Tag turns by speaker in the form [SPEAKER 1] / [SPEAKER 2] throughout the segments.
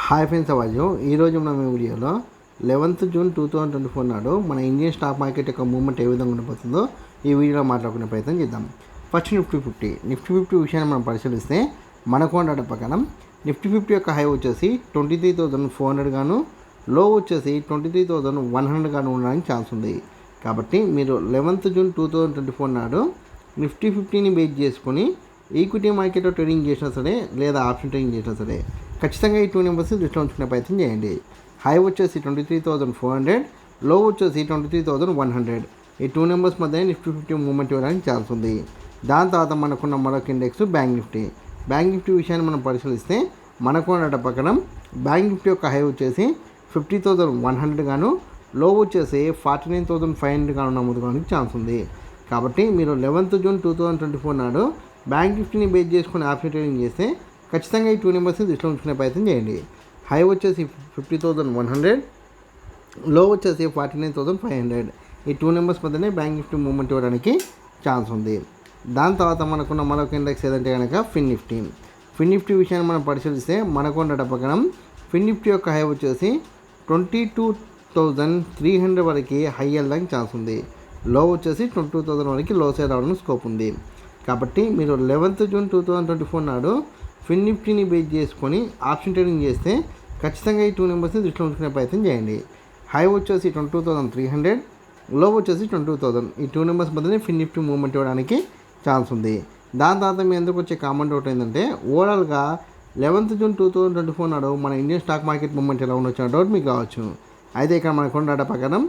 [SPEAKER 1] Hi friends అవాజు ఈరోజు మనం ఈ వీడియోలో eleventh June two thousand twenty four నాడు మన ఇండియన్ స్టాక్ మార్కెట్ యొక్క మూవ్మెంట్ ఏ విధంగా ఉండబోతుందో ఈ వీడియోలో మాట్లాడుకునే ప్రయత్నం చేద్దాం. First Nifty fifty Nifty fifty విషయాన్ని మనం పరిశీలిస్తే మనకు ఉండడం ప్రకారం నిఫ్టీ ఫిఫ్టీ యొక్క హై వచ్చేసి twenty three thousand four hundred గాను లో వచ్చేసి twenty three thousand one hundred గాను ఉండడానికి ఛాన్స్ ఉంది. కాబట్టి మీరు eleventh June two thousand twenty four నాడు నిఫ్టీ ఫిఫ్టీని బేస్ చేసుకొని ఈక్విటీ మార్కెట్లో ట్రేడింగ్ చేసినా సరే లేదా ఆప్షన్ ట్రేడింగ్ చేసినా సరే ఖచ్చితంగా ఈ టూ నెంబర్స్ దృష్టిలో ఉంచుకునే ప్రయత్నం చేయండి. హై వచ్చేసి ట్వంటీ త్రీ థౌజండ్ ఫోర్ హండ్రెడ్లో వచ్చేసి twenty three thousand one hundred. ఈ టూ నెంబర్స్ మధ్య నిఫ్టీ ఫిఫ్టీ మూవ్మెంట్ ఇవ్వడానికి ఛాన్స్ ఉంది. దాని తర్వాత మనకున్న మరొక index Bank Nifty. Bank Nifty విషయాన్ని మనం పరిశీలిస్తే మనకు ఉన్న ప్రకారం బ్యాంక్ నిఫ్టీ యొక్క హై వచ్చేసి ఫిఫ్టీ థౌజండ్ వన్ హండ్రెడ్ గాను లో వచ్చేసి forty nine thousand five hundred గాను నమోదు కావడానికి ఛాన్స్ ఉంది. కాబట్టి మీరు eleventh June two thousand twenty four నాడు బ్యాంక్ నిఫ్టీని బేస్ చేసుకుని ఆప్షన్ ట్రేడింగ్ చేస్తే ఖచ్చితంగా ఈ టూ నెంబర్స్ని దృష్టిలో ఉంచుకునే ప్రయత్నం చేయండి. హై వచ్చేసి ఫిఫ్టీ థౌజండ్ వన్ హండ్రెడ్లో వచ్చేసి forty nine thousand five hundred. ఈ టూ నెంబర్స్ మధ్యనే బ్యాంక్ నిఫ్టీ మూవ్మెంట్ ఇవ్వడానికి ఛాన్స్ ఉంది. దాని తర్వాత మనకున్న మరొక ఇండెక్స్ ఏదంటే కనుక ఫిన్ నిఫ్టీ. ఫిన్ నిఫ్టీ విషయాన్ని మనం పరిశీలిస్తే మనకున్న ప్రకారం ఫిన్ నిఫ్టీ యొక్క హై వచ్చేసి twenty two thousand three hundred వరకు హై వెళ్ళడానికి ఛాన్స్ ఉంది. లో వచ్చేసి ట్వంటీ టూ థౌసండ్ వరకు లో సైడ్ రావడానికి స్కోప్ ఉంది. కాబట్టి మీరు eleventh June two thousand twenty four నాడు ఫిన్ నిఫ్టీని బేస్ చేసుకొని ఆప్షన్ ట్రేడింగ్ చేస్తే ఖచ్చితంగా ఈ టూ నెంబర్స్ని దృష్టిలో ఉంచుకునే ప్రయత్నం చేయండి. హై వచ్చేసి ట్వంటీ టూ థౌసండ్ త్రీ హండ్రెడ్లో వచ్చేసి ట్వంటీ టూ థౌసండ్ ఈ టూ నెంబర్స్ మధ్యనే ఫిన్ నిఫ్టీ మూవ్మెంట్ ఇవ్వడానికి ఛాన్స్ ఉంది. దాని తర్వాత మీ ఎందుకు వచ్చే కామెంట్ ఒకటి ఏంటంటే ఓవరాల్గా eleventh June two thousand twenty four నాడు మన ఇండియన్ స్టాక్ మార్కెట్ మూవ్మెంట్ ఎలా ఉండొచ్చు డౌట్ మీకు కావచ్చు అయితే ఇక్కడ మనకు ఉన్న ప్రకారం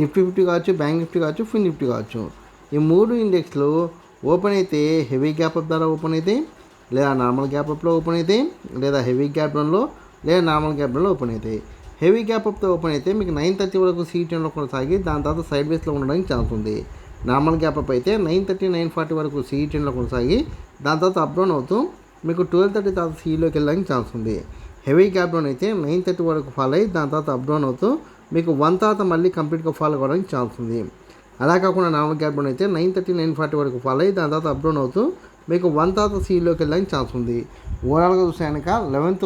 [SPEAKER 1] నిఫ్టీ ఫిఫ్టీ కావచ్చు బ్యాంక్ నిఫ్టీ కావచ్చు ఫిన్ నిఫ్టీ కావచ్చు. ఈ మూడు ఇండెక్స్లు ఓపెన్ అయితే హెవీ గ్యాప్ అప్ ద్వారా ఓపెన్ అయితే లేదా నార్మల్ గ్యాప్ అప్లో ఓపెన్ అయితే లేదా హెవీ గ్యాప్ డౌన్లో లేదా నార్మల్ గ్యాప్ డౌన్లో ఓపెన్ అయితే. హెవీ గ్యాప్ అప్తో ఓపెన్ అయితే మీకు నైన్ థర్టీ వరకు సీటీఎన్లో కొనసాగి దాని తర్వాత సైడ్ వేస్లో ఉండడానికి ఛాన్స్ ఉంది. నార్మల్ గ్యాప్ అప్ అయితే నైన్ థర్టీ నైన్ ఫార్టీ వరకు సీటీఎన్లో కొనసాగి దాని తర్వాత అప్ డౌన్ అవుతూ మీకు ట్వెల్వ్ థర్టీ తర్వాత సీలోకి వెళ్ళడానికి ఛాన్స్ ఉంది. హెవీ గ్యాప్ డౌన్ అయితే నైన్ థర్టీ వరకు ఫాల్ అయ్యి దాని తర్వాత అప్ డౌన్ అవుతూ మీకు వన్ తర్వాత మళ్ళీ కంప్లీట్గా ఫాలో అవ్వడానికి ఛాన్స్ ఉంది. అలా కాకుండా నార్మల్ గ్యాప్ డౌన్ అయితే నైన్ థర్టీ నైన్ ఫార్టీ వరకు ఫాలో అయ్యి దాని తర్వాత అప్ డౌన్ అవుతూ మీకు వన్ తర్వాత సీలోకి వెళ్ళడానికి ఛాన్స్ ఉంది. ఓవరాల్గా చూస్తే కనుక లెవెన్త్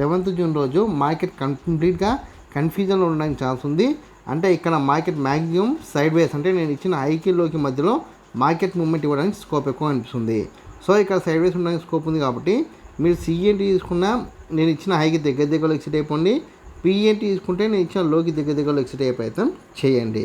[SPEAKER 1] లెవెన్త్ జూన్ రోజు మార్కెట్ కంప్లీట్గా కన్ఫ్యూజన్లో ఉండడానికి ఛాన్స్ ఉంది. అంటే ఇక్కడ మార్కెట్ మ్యాక్సిమం సైడ్ వేస్ అంటే నేను ఇచ్చిన ఐక్యూలోకి మధ్యలో మార్కెట్ మూమెంట్ ఇవ్వడానికి స్కోప్ ఎక్కువ అనిపిస్తుంది. సో ఇక్కడ సైడ్ వేస్ ఉండడానికి స్కోప్ ఉంది కాబట్టి మీరు సిఎన్టీ తీసుకున్న నేను ఇచ్చిన హైకి దగ్గర దగ్గరలో ఎక్సిట్ అయిపోండి. పిఎన్టీ తీసుకుంటే నేను ఇచ్చిన లోకి దగ్గర దగ్గరలో ఎక్సిట్ అయ్యే ప్రయత్నం చేయండి.